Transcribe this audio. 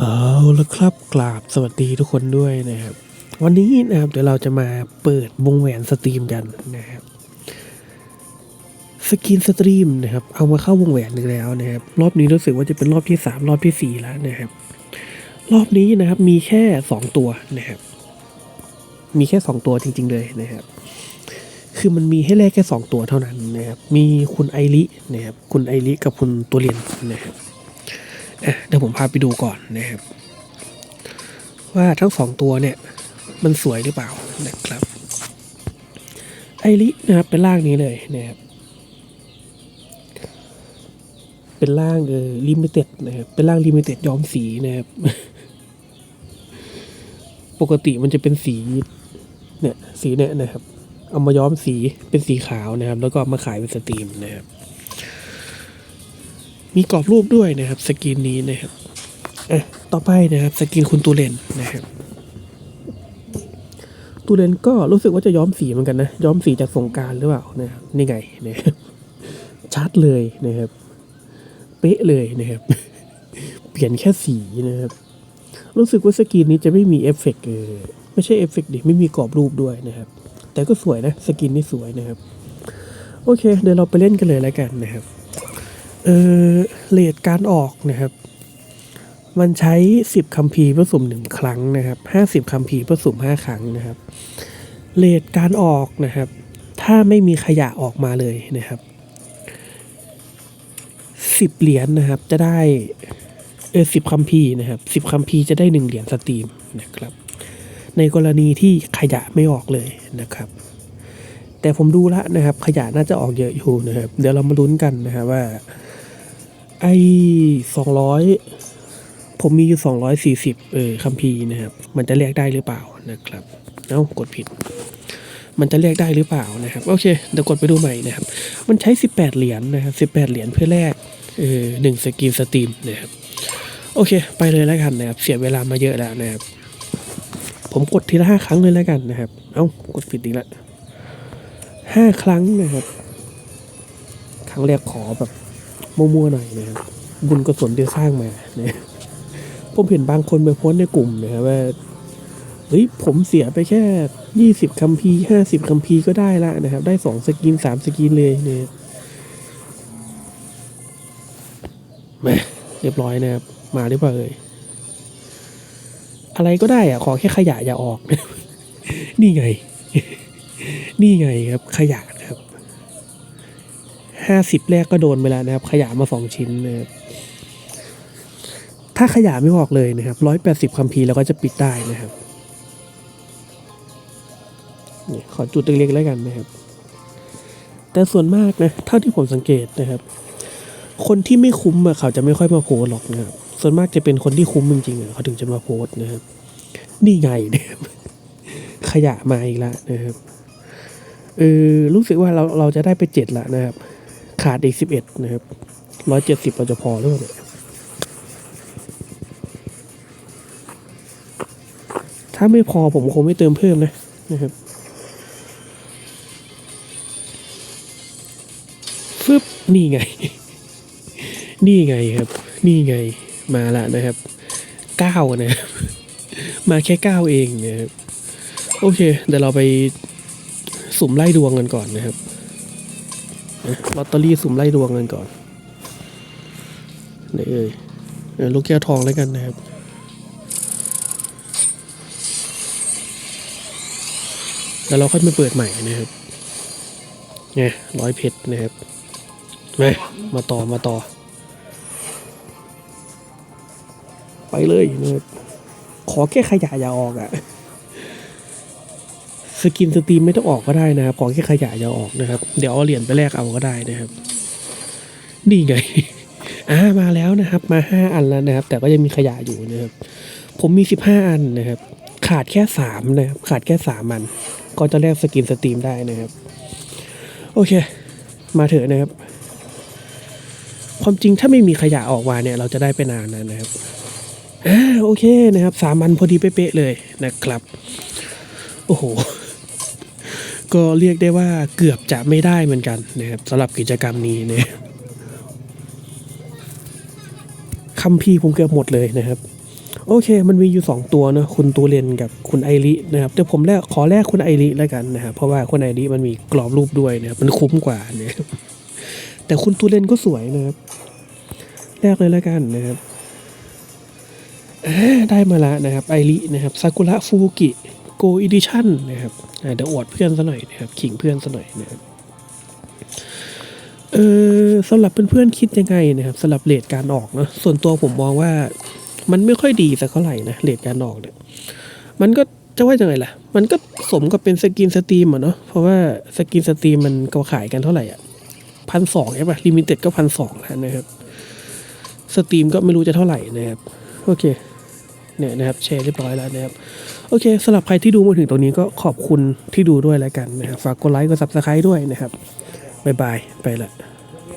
เอาละครับกราบสวัสดีทุกคนด้วยนะครับ วันนี้นะครับเดี๋ยวเราจะมาเปิดวงแหวนสตรีมกันนะครับสกินสตรีมนะครับ เอามาเข้าวงแหวนอีกแล้วนะครับ รอบนี้รู้สึกว่าจะเป็นรอบที่สามรอบที่สี่แล้วนะครับ รอบนี้นะครับมีแค่สองตัวนะครับ มีแค่สองตัวจริง ๆ เลยนะครับ คือมันมีให้แลกแค่สองตัวเท่านั้นนะครับ มีคุณไอรินะครับ คุณไอริกับคุณตัวเรียนนะครับ เดี๋ยวผมพาไปดูก่อนนะครับ ว่าทั้งสองตัวเนี่ย มันสวยหรือเปล่านะครับ ไอรินะครับเป็นร่างนี้เลยนะครับ เป็นร่างเออลิมิเต็ดนะครับเป็นร่างลิมิเต็ดย้อมสีนะครับ ปกติมันจะเป็นสีเนี่ยสีเนี่ยนะครับ เอามาย้อมสีเป็นสีขาวนะครับ แล้วก็มาขายเป็นสตรีมนะครับ มีกรอบรูปด้วยนะครับสกินนี้นะครับอะต่อไปนะครับสกินคุณตูเลนนะครับตูเลนก็รู้สึกว่าจะย้อมสีเหมือนกันนะย้อมสีจากสงการหรือเปล่านะครับนี่ไงนะครับชัดเลยนะครับ เป๊ะเลยนะครับ เปลี่ยนแค่สีนะครับ รู้สึกว่าสกินนี้จะไม่มีเอฟเฟกต์เออไม่ใช่เอฟเฟกต์ดิไม่มีกรอบรูปด้วยนะครับ แต่ก็สวยนะสกินนี่สวยนะครับ โอเค เดี๋ยวเราไปเล่นกันเลยแล้วกันนะครับ เออเลทการออกนะครับ มันใช้ 10คัมภีร์ผสมหนึ่งครั้งนะครับ50คัมภีร์ผสม5 ครั้งนะครับเลทการออกนะครับ ถ้าไม่มีขยะออกมาเลยนะครับ10เหรียญนะครับจะได้เออสิบคัมภีร์นะครับสิบคัมภีร์จะได้หนึ่งเหรียญสตรีมนะครับ ในกรณีที่ขยะไม่ออกเลยนะครับ แต่ผมดูแล้วนะครับ ขยะน่าจะออกเยอะอยู่นะครับ เดี๋ยวเรามาลุ้นกันนะครับว่า ไอ้สองร้อยผมมีอยู่สองร้อยสี่สิบเออคัมภีร์นะครับ มันจะเรียกได้หรือเปล่านะครับเอ้ากดผิด มันจะเรียกได้หรือเปล่านะครับ โอเคเดี๋ยวกดไปดูใหม่นะครับ มันใช้สิบแปดเหรียญนะครับสิบแปดเหรียญเพื่อแลกเออหนึ่งสกินสตรีมนะครับโอเค ไปเลยแล้วกันนะครับ เสียเวลามาเยอะแล้วนะครับ ผมกดทีละห้าครั้งเลยแล้วกันนะครับ เอ้ากดผิดอีกล้วห้าครั้งนะครับ ครั้งแรกขอแบบ มั่วๆหน่อยนะครับบุญกุศลที่สร้างมาเนะผมเห็นบางคนไปโพสในกลุ่มนะครับว่าเฮ้ยผมเสียไปแค่ยี่สิบคัมภีร์ห้าสิบคัมภีร์ก็ได้ละนะครับ ได้สองสกินสามสกินเลยเนี่ยแหมเรียบร้อยนะครับ มาหรือเปล่าเอ่ยอะไรก็ได้อะขอแค่ขยะอย่าออก นี่ไง นี่ไงครับขยะ ห้าสิบแรกก็โดนไปแล้วนะครับ ขยะมาสองชิ้นนะครับถ้าขยะไม่ออกเลยนะครับร้อยแปดสิบคัมภีร์เราก็จะปิดได้นะครับนี่ขอจุดเล็กๆแล้วกันนะครับ แต่ส่วนมากนะเท่าที่ผมสังเกตนะครับ คนที่ไม่คุ้มอะเขาจะไม่ค่อยมาโพสหรอกนะครับ ส่วนมากจะเป็นคนที่คุ้มจริงๆอะเขาถึงจะมาโพสนะครับ นี่ไงนะครับขยะมาอีกแล้วนะครับเออรู้สึกว่าเราเราจะได้ไปเจ็ดละนะครับ ขาดอีกสิบเอ็ดนะครับร้อยเจ็ดสิบเราจะพอหรือเปล่าถ้าไม่พอผมคงไม่เติมเพิ่มนะนะครับฟึบนี่ไง นี่ไงครับ นี่ไงมาละนะครับเก้านะครับ มาแค่เก้าเองนะครับโอเค เดี๋ยวเราไปสุ่มไล่ดวงกันก่อนนะครับ ลอตเตอรี่สุ่มไล่ดวงกันก่อนไหนเอ่ยเออลูกแก้วทองแล้วกันนะครับแล้วเราค่อยมาเปิดใหม่นะครับไงร้อยเพชรนะครับมามาต่อมาต่อ ไปเลยนะครับขอแค่ขยะอย่าออกอะ่ะ สกินสตรีมไม่ต้องออกก็ได้นะครับขอแค่ขยะอย่าออกนะครับ เดี๋ยวเอาเหรียญไปแลกเอาก็ได้นะครับนี่ไงอ่ามาแล้วนะครับ มาห้าอันแล้วนะครับ แต่ก็ยังมีขยะอยู่นะครับ ผมมีสิบห้าอันนะครับ ขาดแค่สามนะครับ ขาดแค่สามอัน ก็จะแลกสกินสตรีมได้นะครับ โอเค มาเถอะนะครับ ความจริงถ้าไม่มีขยะออกมาเนี่ย เราจะได้ไปนานนะครับอ่าโอเคนะครับสามอันพอดีเป๊ะเลยนะครับ โอ้โห ก็เรียกได้ว่าเกือบจะไม่ได้เหมือนกันนะครับสำหรับกิจกรรมนี้นะคัมภีร์ผมเกือบหมดเลยนะครับ โอเค มันมีอยู่สองตัวนะคุณตูเรนกับคุณไอรินะครับแต่ผมแรกขอแรกคุณไอริแล้วกันนะครับเพราะว่าคุณไอริมันมีกรอบรูปด้วยนะครับมันคุ้มกว่าเนี่ยแต่คุณตูเรนก็สวยนะครับแรกเลยแล้วกันนะครับได้มาแล้วนะครับไอรินะครับซากุระฟูกิ โกอีดิชั่นนะครับเดี๋ยวอวดเพื่อนซะหน่อยนะครับขิงเพื่อนซะหน่อยนะครับเออสำหรับเพื่อนๆคิดยังไงนะครับสำหรับเลทการออกเนาะส่วนตัวผมมองว่ามันไม่ค่อยดีสักเท่าไหร่นะเลทการออกเนี่ยมันก็จะว่ายังไงล่ะ มันก็สมกับเป็นสกินสตรีมอะเนาะเพราะว่าสกินสตรีมมันก็ขายกันเท่าไหร่อะพันสองใช่ปะลิมิเต็ดก็พันสองแล้วนะครับ สตรีมก็ไม่รู้จะเท่าไหร่นะครับ โอเค เนี่ยนะครับแชร์เรียบร้อยแล้วนะครับโอเคสำหรับใครที่ดูมาถึงตรงนี้ก็ขอบคุณที่ดูด้วยแล้วกันนะครับฝากกดไลค์กดซับสไครต์ด้วยนะครับบ๊ายบายไปละ